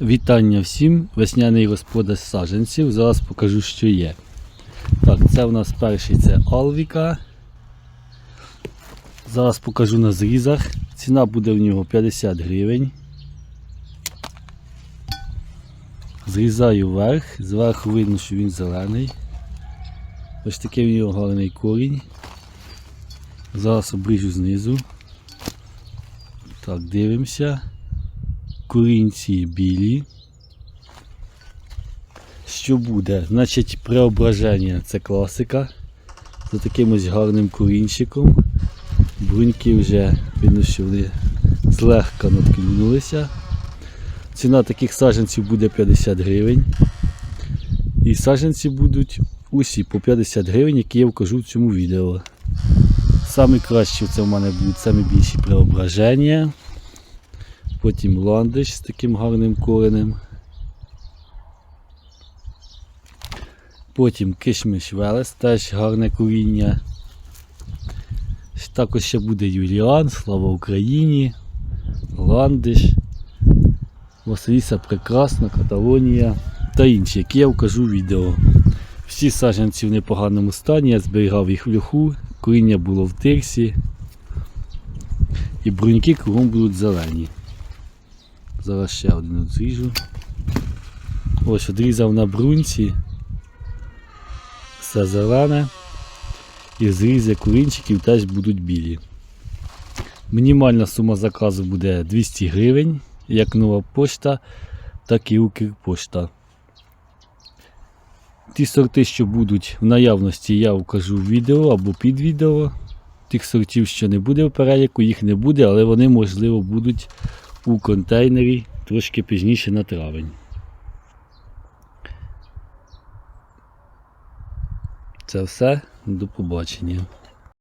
Вітання всім, весняний господар саджанців. Зараз покажу, що є. Так, це у нас перший це Алвіка. Зараз покажу на зрізах. Ціна буде в нього 50 гривень. Зрізаю вверх, зверху видно, що він зелений. Ось такий в нього гарний корінь. Зараз обріжу знизу. Так, дивимося. Корінці білі. Що буде? Значить, преображення це класика. За таким ось гарним корінчиком. Бруньки вже видно, злегка надкинулися. Ціна таких саджанців буде 50 гривень. І саджанці будуть усі по 50 гривень, які я вкажу в цьому відео. Самі кращі це в мене будуть самі більші преображення. Потім ландиш з таким гарним коренем. Потім кишмиш велес, теж гарне коріння. Також ще буде Юліан, слава Україні, ландиш, Василіса Прекрасна, Каталонія та інші, які я вкажу в відео. Всі саджанці в непоганому стані, я зберігав їх в льоху, коріння було в тирсі. І бруньки кругом будуть зелені. Зараз ще один одріжу. Ось одрізав на бруньці. Все зелене. І зрізи корінчиків теж будуть білі. Мінімальна сума заказу буде 200 гривень, як нова пошта, так і Укрпошта. Ті сорти, що будуть в наявності, я вкажу в відео або під відео. Тих сортів, що не буде в переліку, їх не буде, але вони, можливо, будуть у контейнері трошки пізніше на травень. Це все. До побачення.